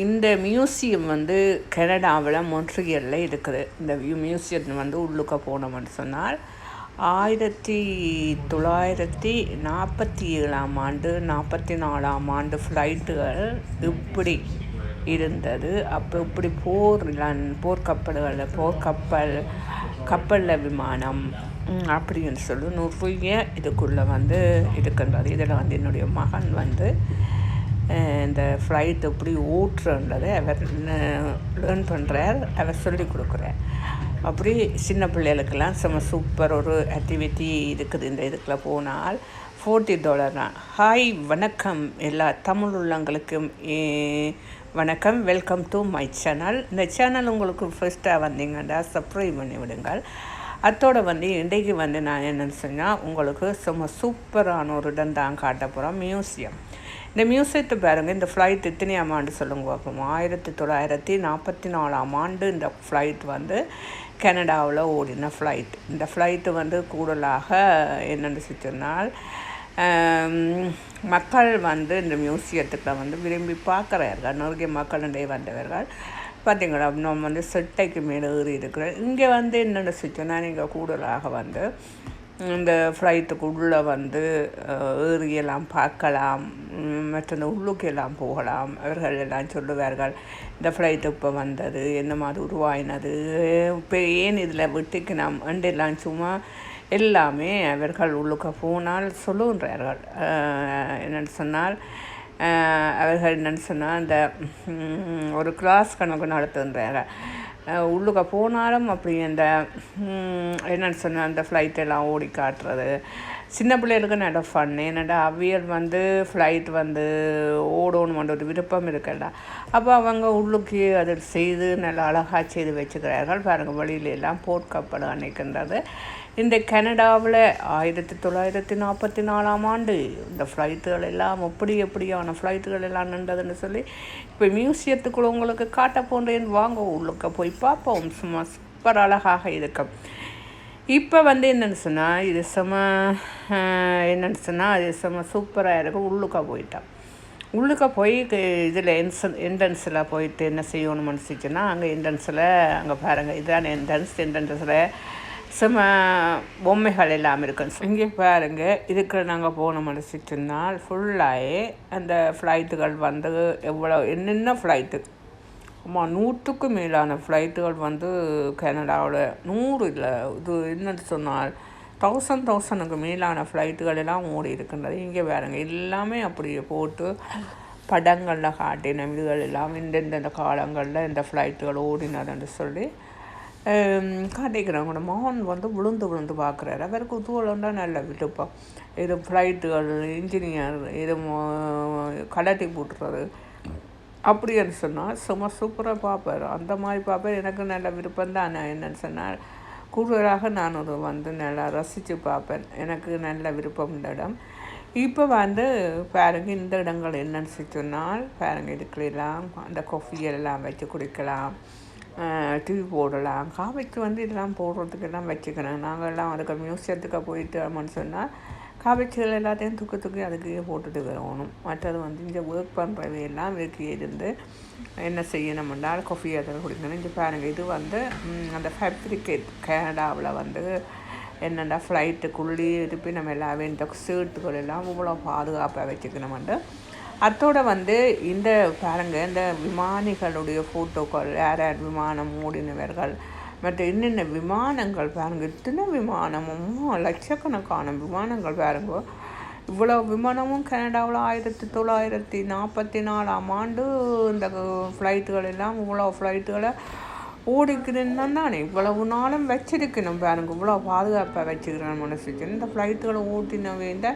இந்த மியூசியம் வந்து கனடாவில் மொன்ட்ரியலில் இருக்குது. இந்த மியூசியம் வந்து உள்ளுக்க போனோம்னு சொன்னால் ஆயிரத்தி தொள்ளாயிரத்தி நாற்பத்தி ஏழாம் ஆண்டு நாற்பத்தி நாலாம் ஆண்டு ஃப்ளைட்டுகள் இப்படி இருந்தது. அப்போ இப்படி போர் போர்க்கப்பல்களில் போர்க்கப்பல் கப்பலில் விமானம் அப்படின்னு சொல்லி நிறைய இதுக்குள்ளே வந்து இருக்கின்றது. இதில் வந்து என்னுடைய மகன் வந்து இந்த ஃப்ளைட் uh, எப்படி ஓட்டுறன்றதை அவர் லேர்ன் பண்ணுறார் அவர் சொல்லி கொடுக்குறார். அப்படி சின்ன பிள்ளைகளுக்கெல்லாம் செம்ம சூப்பர் ஒரு ஆக்டிவிட்டி இருக்குது. இந்த இதுக்குள்ள போனால் ஃபோர்ட்டி டாலர் தான். ஹாய் வணக்கம். எல்லா தமிழ் உள்ளங்களுக்கும் வணக்கம். வெல்கம் டு மை சேனல் இந்த சேனல் உங்களுக்கு ஃபஸ்ட்டாக வந்தீங்கன்னா சப்ஸ்கிரைப் பண்ணி விடுங்கள். அத்தோடு வந்து இன்றைக்கு வந்து நான் என்னென்னு சொன்னால் உங்களுக்கு சும்மா சூப்பரான ஒரு இடம் தான் காட்ட போகிறோம். மியூசியம் இந்த மியூசியத்தை பாருங்கள் இந்த ஃப்ளைட் எத்தனையாம் ஆண்டு சொல்லுங்க பார்ப்போம். ஆயிரத்தி தொள்ளாயிரத்தி நாற்பத்தி நாலாம் ஆண்டு இந்த ஃப்ளைட் வந்து கனடாவில் ஓடின ஃப்ளைட் இந்த ஃப்ளைட்டு வந்து கூடுதலாக என்னென்னு சொன்னால் மக்கள் வந்து இந்த மியூசியத்துக்கு வந்து விரும்பி பார்க்குறார்கள். நிறைய மக்களிடையே வந்தவர்கள். பார்த்தீங்களா நம்ம வந்து செட்டைக்கு மேலே ஏறி இருக்கிறோம். இங்கே வந்து என்னென்ன சொன்னால் நீங்கள் கூடுதலாக வந்து இந்த ஃப்ளைட்டுக்குள்ளே வந்து ஏறியெல்லாம் பார்க்கலாம். மற்ற இந்த உள்ளுக்கு எல்லாம் போகலாம். அவர்கள் எல்லாம் சொல்லுவார்கள் இந்த ஃப்ளைட்டு இப்போ வந்தது என்ன மாதிரி உருவாயினது இப்போ ஏன் இதில் விட்டுக்கு நாம் சும்மா எல்லாமே அவர்கள் உள்ளுக்க போனால் சொல்லுகின்றார்கள். என்னென்னு சொன்னால் அவர்கள் என்னென்னு சொன்னால் இந்த ஒரு கிளாஸ் கணக்கு நடத்துகின்றார்கள். உள்ளுக்க போனாலும் அப்படி அந்த என்னென்னு என்னன்னு அந்த ஃப்ளைட் எல்லாம் ஓடி காட்டுறது. சின்ன பிள்ளைகளுக்கு நல்ல ஃபன் என்னடா அவியல் வந்து ஃப்ளைட் வந்து ஓடணுமென்ற ஒரு விருப்பம் இருக்குல்ல. அப்போ அவங்க உள்ளுக்கு அது செய்து நல்லா அழகாக செய்து வச்சுக்கிறார்கள். பாருங்கள் வழியில எல்லாம் போர்க்கப்பல் அணைக்கின்றது இந்த கனடாவில் ஆயிரத்தி தொள்ளாயிரத்தி நாற்பத்தி நாலாம் ஆண்டு இந்த ஃப்ளைட்டுகள் எல்லாம் எப்படி எப்படியான ஃப்ளைட்டுகள் எல்லாம் நின்றதுன்னு சொல்லி இப்போ மியூசியத்துக்குள்ள உங்களுக்கு காட்ட போன்றேன். வாங்க உள்ளுக்க போய் பார்ப்போம். சும்மா சூப்பர் அழகாக இருக்கும். இப்போ வந்து என்னென்னு சொன்னால் இது செம என்னென்னு சொன்னால் அது செம சூப்பராக இருக்கும். உள்ளுக்க போயிட்டான் உள்ளுக்க போய் இதில் என்ஸ் என்ட்ரன்ஸில் போயிட்டு என்ன செய்யணும்னு நினச்சிச்சுன்னா அங்கே என்ட்ரன்ஸில் அங்கே பாருங்கள் இதுதான் என்ட்ரன்ஸ் என்ட்ரன்ஸில் செம பொம்மைகள் எல்லாம் இருக்கு. இங்கே பாருங்கள் இதுக்கு நாங்கள் போனோம் நினச்சிச்சுனால் ஃபுல்லாகவே அந்த ஃப்ளைட்டுகள் வந்து எவ்வளோ என்னென்ன ஃப்ளைட்டு ஆமாம் நூற்றுக்கு மேலான ஃப்ளைட்டுகள் வந்து கனடாவில் நூறு இல்லை இது என்னன்னு சொன்னால் தௌசண்ட் தௌசண்ட்க்கு மேலான ஃப்ளைட்டுகள் எல்லாம் ஓடி இருக்கின்றது. இங்கே பாருங்க எல்லாமே அப்படியே போட்டு படங்களில் காட்டின இதுகள் எல்லாம் இந்தந்த காலங்களில் இந்த ஃப்ளைட்டுகள் ஓடினதுன்னு சொல்லி காட்டிக்கிறவங்களோட மகன் வந்து விழுந்து விழுந்து பார்க்குறாரு. அவர் குதூகலம் தான் நல்ல விருப்பம் இது ஃப்ளைட்டுகள் இன்ஜினியர் இது மோ- கலட்டி போட்டுறது. அப்படின்னு சொன்னால் சும்மா சூப்பராக பார்ப்பார். அந்த மாதிரி பார்ப்பார். எனக்கு நல்ல விருப்பம் தான் நான் என்னன்னு சொன்னால் கூடுதலாக நான் ஒரு வந்து நல்லா ரசித்து பார்ப்பேன். எனக்கு நல்ல விருப்பம் இந்த இடம். இப்போ வந்து பாருங்க இந்த இடங்கள் என்னன்னு சொன்னால் பாருங்க இதுக்கெல்லாம் அந்த coffee எல்லாம் வச்சு குடிக்கலாம். டீ போடலாம். காபிக்கு வந்து இதெல்லாம் போடுறதுக்கு எல்லாம் வச்சுக்கிறேன் நாங்கள் எல்லாம் அதுக்கு மியூசியத்துக்கு போயிட்டோம்னு சொன்னால் காபிச்சுகள் எல்லாத்தையும் தூக்கி தூக்கி அதுக்கு போட்டுட்டு வரணும் மற்றது வந்து இந்த ஒர்க் பண்ணுறது எல்லாம் இருந்து என்ன செய்யணும்னால் கொஃபி அதை குடிக்கணும். இங்கே பாருங்கள் இது வந்து அந்த ஃபேப்ரிகேட் கனடாவில் வந்து என்னென்னா ஃப்ளைட்டுக்குள்ளே இருப்பி நம்ம எல்லாமே இந்த சீட்டுகள் எல்லாம் இவ்வளோ பாதுகாப்பாக வச்சுக்கணும்ட்டு அத்தோட வந்து இந்த பாருங்க இந்த விமானிகளுடைய ஃபோட்டோக்கள் யார் யார் விமானம் ஓடினவர்கள் மற்ற என்னென்ன விமானங்கள் பாருங்க இத்தனை விமானமும் லட்சக்கணக்கான விமானங்கள் பாருங்க. இவ்வளோ விமானமும் கனடாவில் ஆயிரத்தி தொள்ளாயிரத்தி நாற்பத்தி நாலாம் ஆண்டு இந்த ஃப்ளைட்டுகள் எல்லாம் இவ்வளோ ஃப்ளைட்டுகளை ஓடிக்கிறேன்னு தானே. இவ்வளவு நாளும் வச்சிருக்கணும் பாருங்க இவ்வளோ பாதுகாப்பாக வச்சுக்கிறேன் மனசுக்கு இந்த ஃப்ளைட்டுகளை ஓட்டின வேண்ட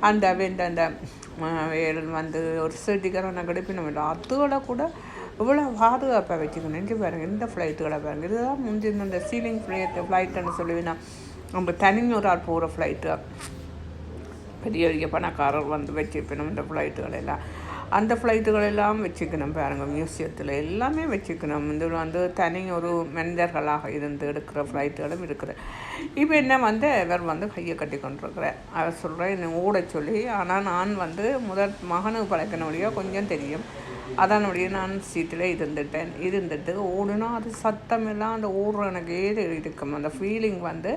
அந்த வேண்ட அந்த அஹ், வந்து ஒரு சீட்டிக்காரனை கிடைப்பினோம் இல்லை. அதோட கூட இவ்வளோ பாதுகாப்பாக வச்சுக்கணும் நினச்சி பாருங்க இந்த ஃப்ளைட்டுகளை பாருங்க. இதுதான் முந்தி இந்த சீலிங் ஃப்ளைட் ஃப்ளைட்டுன்னு சொல்லுவேன் நம்ம தனி ஒரு ஆள் போகிற ஃப்ளைட்டு பெரிய பெரிய பணக்காரர் வந்து வச்சுருப்பேன் இந்த ஃப்ளைட்டுகள் எல்லாம். அந்த ஃப்ளைட்டுகள் எல்லாம் வச்சுக்கணும் பாருங்க மியூசியத்தில் எல்லாமே வச்சுக்கணும். இந்த வந்து தனி ஒரு மனிதர்களாக இருந்து எடுக்கிற ஃப்ளைட்டுகளும் இருக்குது. இப்போ என்ன வந்து இவர் வந்து கையை கட்டி கொண்டிருக்கிறார். அவர் சொல்கிறேன் என்னை ஓட சொல்லி. ஆனால் நான் வந்து முதல் மகனுக்கு பழக்கினுடைய கொஞ்சம் தெரியும். அதனுடைய நான் சீட்டில் இருந்துட்டேன். இருந்துட்டு ஓடுனா அது சத்தம் எல்லாம் அந்த ஓடுற எனக்கு ஏது இருக்கும் அந்த ஃபீலிங் வந்து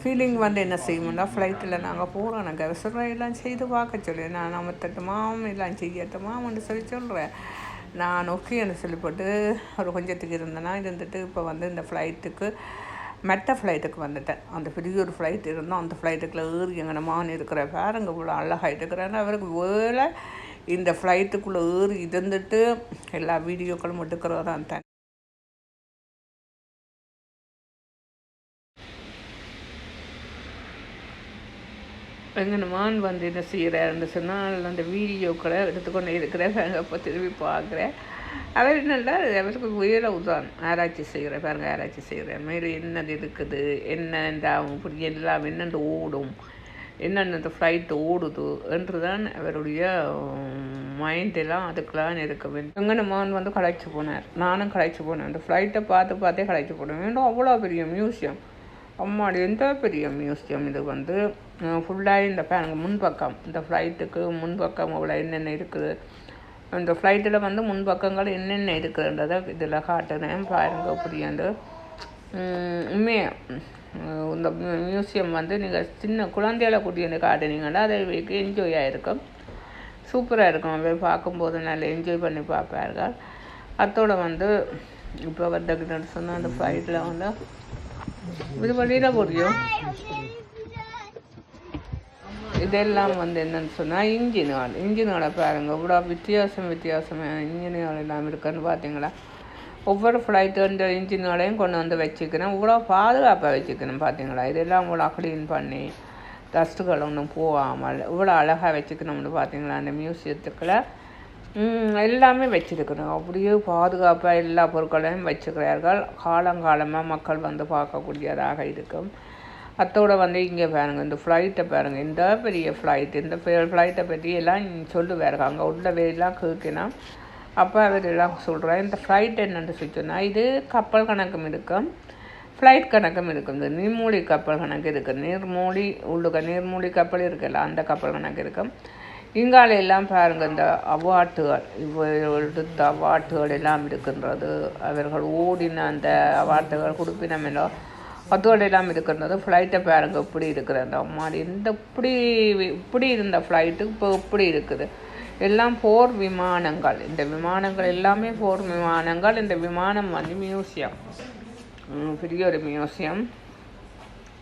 ஃபீலிங் வந்து என்ன செய்யணும்னா ஃப்ளைட்டில் நாங்கள் போகிறோம் நாங்கள் அவசரம் எல்லாம் செய்து பார்க்க சொல்லி. நான் அமர்த்தட்டுமாம் எல்லாம் செய்யட்டுமாம்னு சொல்லி சொல்கிறேன் நான் ஓகேன்னு சொல்லிப்போட்டு ஒரு கொஞ்சத்துக்கு இருந்தேன்னா இருந்துட்டு இப்போ வந்து இந்த ஃப்ளைட்டுக்கு மெட்ட ஃப்ளைட்டுக்கு வந்துட்டேன். அந்த பெரிய ஒரு ஃப்ளைட் இருந்தோம். அந்த ஃப்ளைட்டுக்குள்ள ஏறி எங்கனமான்னு இருக்கிற பேருங்க. இவ்வளோ அழகாக இருக்கிறேன்னு அவருக்கு வேலை இந்த ஃப்ளைட்டுக்குள்ளே ஏறி இருந்துட்டு எல்லா வீடியோக்களும் எடுக்கிறதான் தான் எங்கனமான் வந்து என்ன செய்கிறாருன்னு சொன்னால் அந்த வீடியோக்களை எடுத்துக்கொண்டு இருக்கிறேன் அப்போ திரும்பி பார்க்குறேன். அவர் என்னென்னா அவருக்கு உயர உதான். ஆராய்ச்சி செய்கிறேன் பாருங்க ஆராய்ச்சி செய்கிறேன் மேலே என்னது இருக்குது? என்ன இந்த இப்படி எல்லாம் என்னென்று ஓடும்? என்னென்ன இந்த ஃப்ளைட் ஓடுது? என்று தான் அவருடைய மைண்டெல்லாம் அதுக்கெல்லாம் இருக்க வேண்டும். எங்கன வந்து களைச்சு போனார். நானும் களைச்சு போனேன். அந்த ஃப்ளைட்டை பார்த்து பார்த்தே களைச்சு போனேன். வேண்டும் அவ்வளோ பெரிய மியூசியம் அம்மாடி எந்த பெரிய மியூசியம் இது வந்து? ஃபுல்லாக இந்த பாருங்க முன்பக்கம். இந்த ஃப்ளைட்டுக்கு முன்பக்கம் அவ்வளோ என்னென்ன இருக்குது? இந்த ஃப்ளைட்டில் வந்து முன்பக்கங்கள் என்னென்ன இருக்குதுன்றதை இதில் காட்டுனேன் பாருங்க புரியாண்டு உண்மையாக இந்த மியூசியம் வந்து நீங்கள் சின்ன குழந்தைகளை கூட்டிகிட்டு காட்டுனீங்கன்னா அதை என்ஜாயாக இருக்கும். சூப்பராக இருக்கும். போய் பார்க்கும்போது நல்லா என்ஜாய் பண்ணி பார்ப்பார்கள் அத்தோட வந்து இப்போ வந்துக்கிட்டு சொன்னால் அந்த ஃப்ளைட்டில் வந்து இது வழியில் புரியும் இதெல்லாம் வந்து என்னன்னு சொன்னால் இன்ஜின்கள் இன்ஜின்களை பாருங்கள் இவ்வளோ வித்தியாசம் வித்தியாசமான இன்ஜின்கள் எல்லாம் இருக்குன்னு பார்த்தீங்களா ஒவ்வொரு ஃப்ளைட்டு இன்ஜின்களையும் கொண்டு வந்து வச்சுக்கணும் இவ்வளோ பாதுகாப்பாக வச்சுக்கணும் பார்த்தீங்களா இதெல்லாம் இவ்வளோ க்ளீன் பண்ணி டஸ்ட்டுகள் ஒன்றும் போகாமல் இவ்வளோ அழகாக வச்சுக்கணும்னு பார்த்தீங்களா அந்த மியூசியத்துக்குள்ள எல்லாமே வச்சுருக்கணும் அப்படியே பாதுகாப்பாக எல்லா பொருட்களையும் வச்சுக்கிறார்கள் காலங்காலமாக மக்கள் வந்து பார்க்கக்கூடியதாக இருக்கும் அத்தோட வந்து இங்கே பாருங்கள் இந்த ஃப்ளைட்டை பாருங்கள் இந்த பெரிய ஃப்ளைட் இந்த ஃப்ளைட்டை பற்றி எல்லாம் சொல்லுவாருங்க அங்கே உள்ள வேலாம் கேட்கணும் அப்போ அவர் எல்லாம் சொல்கிறேன் இந்த ஃப்ளைட் என்னென்னு சொன்னால் இது கப்பல் கணக்கும் இருக்கும் ஃப்ளைட் கணக்கும் இருக்கும். இந்த நீர்மூழ்கி கப்பல் கணக்கு இருக்குது நீர்மூழ்கி உள்ளுக்க நீர்மூழ்கி கப்பல் இருக்குல்ல அந்த கப்பல் கணக்கு இருக்கும். இங்கால எல்லாம் பாருங்கள் இந்த அவார்டுகள் இவ அவார்டுகள் எல்லாம் இருக்கின்றது. அவர்கள் ஓடின அந்த அவார்டுகள் கொடுப்பினமெல்லோ அதோடு எல்லாம் இருக்கிறது ஃப்ளைட்டை பாருங்க இப்படி இருக்குது அந்த அம்மாடி இந்த இப்படி இப்படி இருந்த ஃப்ளைட்டு இப்போ இப்படி இருக்குது. எல்லாம் போர் விமானங்கள். இந்த விமானங்கள் எல்லாமே போர் விமானங்கள். இந்த விமானம் வந்து மியூசியம். பெரிய ஒரு மியூசியம்.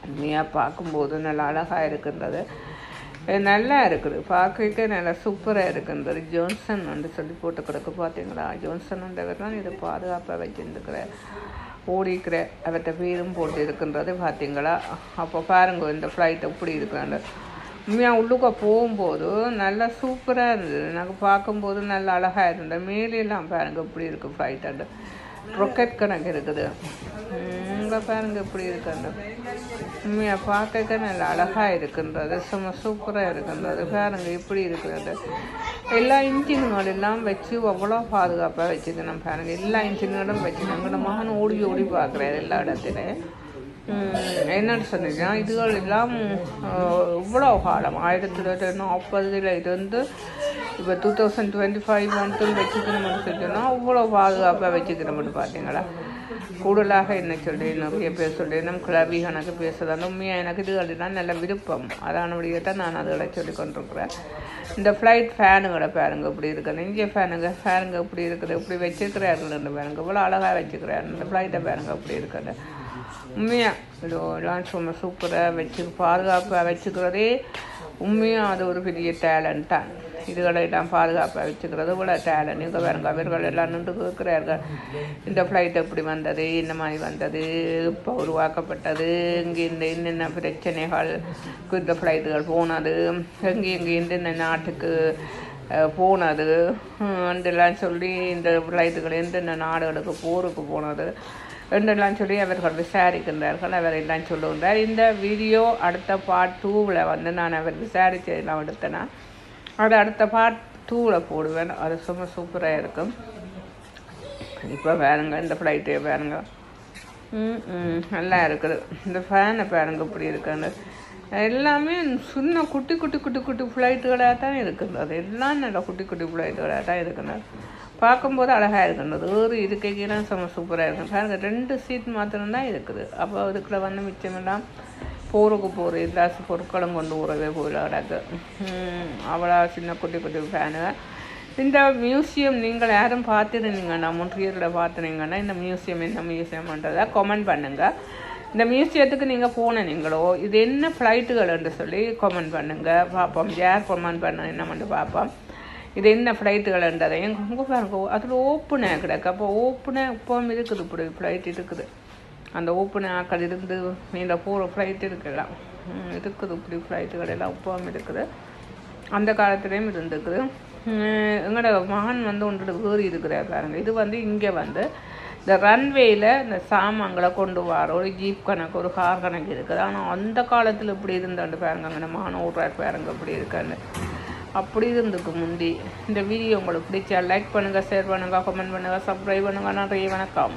உண்மையாக பார்க்கும்போது நல்லா அழகாக இருக்கின்றது. நல்லா இருக்குது. பார்க்க நல்லா சூப்பராக இருக்கின்றது. ஜோன்சன் வந்து சொல்லி போட்டு கிடக்கு பார்த்தீங்களா? ஜோன்சன்ன்றவர் தான் இதை பாதுகாப்பாக வச்சுருந்துக்கிறார் ஓடிக்கிற அவர்கிட்ட பேரும் போட்டு இருக்கின்றது பார்த்தீங்களா அப்போ பாருங்க இந்த ஃப்ளைட் எப்படி இருக்கிறாங்க உண்மையாக உள்ளுக்க போகும்போது நல்லா சூப்பராக இருந்தது. நாங்கள் பார்க்கும்போது நல்லா அழகாக இருந்தது. மேலெல்லாம் பாருங்கள் இப்படி இருக்குது ஃப்ளைட்டு ரொக்கெட் கணக்கு இருக்குது. இங்கே பாருங்கள் இப்படி இருக்குன்ற உண்மையாக பார்க்க நல்லா அழகாக இருக்கின்றது. சும்மா சூப்பராக இருக்கின்றது. பாருங்கள் இப்படி இருக்கிறது. எல்லா இன்ஜின்கள் எல்லாம் வச்சு அவ்வளோ பாதுகாப்பாக வச்சுக்கணும் பாருங்க எல்லா இன்ஜின்களும் வச்சு எங்களோட மகன் ஓடி ஓடி பார்க்குறாரு எல்லா இடத்துலையும் என்னன்னு சொன்னீங்கன்னா இதுகள் எல்லாம் இவ்வளோ காலம் ஆயிரத்தி தொள்ளாயிரத்தி நாற்பதுல இருந்து இப்போ டூ தௌசண்ட் டுவெண்ட்டி ஃபைவ் மட்டும் வச்சுக்கணும்னு சொல்லிட்டோம்னா அவ்வளோ பாதுகாப்பாக வச்சுக்கிறோம்னு பார்த்தீங்களா கூடுதலாக என்ன சொல்லி நிறைய பேர் சொல்கிறேன் நம் கிளவி கணக்கு பேசுறதால உண்மையாக எனக்கு இதுகளில் நல்ல விருப்பம். அதானுடைய தான் நான் அதுகளை சொல்லி கொண்டிருக்கிறேன். இந்த ஃப்ளைட் ஃபேனுகளை பாருங்க இப்படி இருக்குது இங்கே ஃபேனுங்க ஃபேனுங்க இப்படி இருக்குது இப்படி வச்சுருக்கிறார்கள் இந்த பேருங்க இவ்வளோ அழகாக வச்சுக்கிறாரு இந்த ஃப்ளைட்டை பாருங்க இப்படி இருக்குது. உண்மையாக இதோ லான்ச் ரொம்ப சூப்பராக வச்சு பாதுகாப்பாக வச்சுக்கிறதே உண்மையாக அது ஒரு பெரிய டேலண்ட் தான் இதுகளை எல்லாம் பாதுகாப்பாக வச்சுக்கிறது இவ்வளோ டேலண்ட் இங்கே பாருங்க அவர்கள் எல்லாம் நின்று கேட்குறார்கள். இந்த ஃப்ளைட் எப்படி வந்தது இந்த மாதிரி வந்தது இப்போ உருவாக்கப்பட்டது இங்கே இந்த என்னென்ன பிரச்சனைகள் இந்த ஃப்ளைட்டுகள் போனது எங்கே இங்கே இந்த நாட்டுக்கு போனது என்றெல்லாம் சொல்லி இந்த ஃப்ளைட்டுகள் எந்தெந்த நாடுகளுக்கு போருக்கு போனது என்றெல்லாம் சொல்லி அவர்கள் விசாரிக்கின்றார்கள். அவர் எல்லாம் சொல்லுகின்றார் இந்த வீடியோ அடுத்த பார்ட் டூவில் வந்து நான் அவர் விசாரித்து எல்லாம் எடுத்தேன்னா அது அடுத்த பார்ட் தூளை போடுவேன். அது சும்மா சூப்பராக இருக்கும். இப்போ பாருங்க இந்த ஃப்ளைட்டே பாருங்க. நல்லா இருக்குது. இந்த ஃபேனை பாருங்க இப்படி இருக்குன்னு. எல்லாமே சின்ன குட்டி குட்டி குட்டி குட்டி ஃப்ளைட்டுகளாக தான் இருக்குது அது எல்லாம் நல்ல குட்டி குட்டி ஃப்ளைட்டுகளாக தான் இருக்குது பார்க்கும்போது அழகாக இருக்கின்றது ஒரு இருக்கைக்கெல்லாம் செம்ம சூப்பராக இருக்கும் பாருங்க ரெண்டு சீட் மாத்திரம்தான் இருக்குது. அப்போ அதுக்குள்ள வந்து மிச்சமெல்லாம் போருக்கு போகிற எல்லா பொருட்களும் கொண்டு போகிறவே போயில கிடக்கு. அவ்வளோ சின்ன குட்டி குட்டி ஃபேனுங்க இந்த மியூசியம் நீங்கள் யாரும் பார்த்துருந்தீங்கன்னா முன்றியரில் பார்த்துனீங்கன்னா இந்த மியூசியம் என்ன மியூசியம்ன்றதை கமெண்ட் பண்ணுங்கள் இந்த மியூசியத்துக்கு நீங்கள் போன நீங்களோ இது என்ன ஃப்ளைட்டுகள்னு சொல்லி கமெண்ட் பண்ணுங்கள் பார்ப்போம். யார் கமெண்ட் பண்ண என்னமென்று பார்ப்போம். இது என்ன ஃப்ளைட்டுகள்ன்றதையும் உங்க பாருங்க அதில் ஓப்பனாக கிடக்கு. அப்போ ஓப்பனாக இப்போவும் இருக்குது இப்படி ஃப்ளைட் இருக்குது. அந்த ஓப்பன் ஆக்கள் இருந்து மேலே போகிற ஃப்ளைட் இருக்கலாம் இருக்குது இப்படி ஃப்ளைட்டுகள் எல்லாம் இப்போவும் இருக்குது. அந்த காலத்துலேயும் இருந்துக்குது எங்களோட மகன் வந்து ஒன்று ஏறி இருக்கிறார் பாருங்க. இது வந்து இங்கே வந்து இந்த ரன்வேயில் இந்த சாமான்களை கொண்டு வர ஒரு ஜீப் கணக்கு ஒரு கார் கணக்கு இருக்குது. ஆனால் அந்த காலத்தில் இப்படி இருந்தாண்டு பாருங்க. அங்கே மகன் ஓடுறாரு பாருங்க இப்படி இருக்கான்னு. அப்படி இருந்துக்கு முந்தி. இந்த வீடியோ உங்களுக்கு பிடிச்சா லைக் பண்ணுங்கள் ஷேர் பண்ணுங்கள் கமெண்ட் பண்ணுங்கள் சப்ஸ்கிரைப் பண்ணுங்கள் நன்றி வணக்கம்.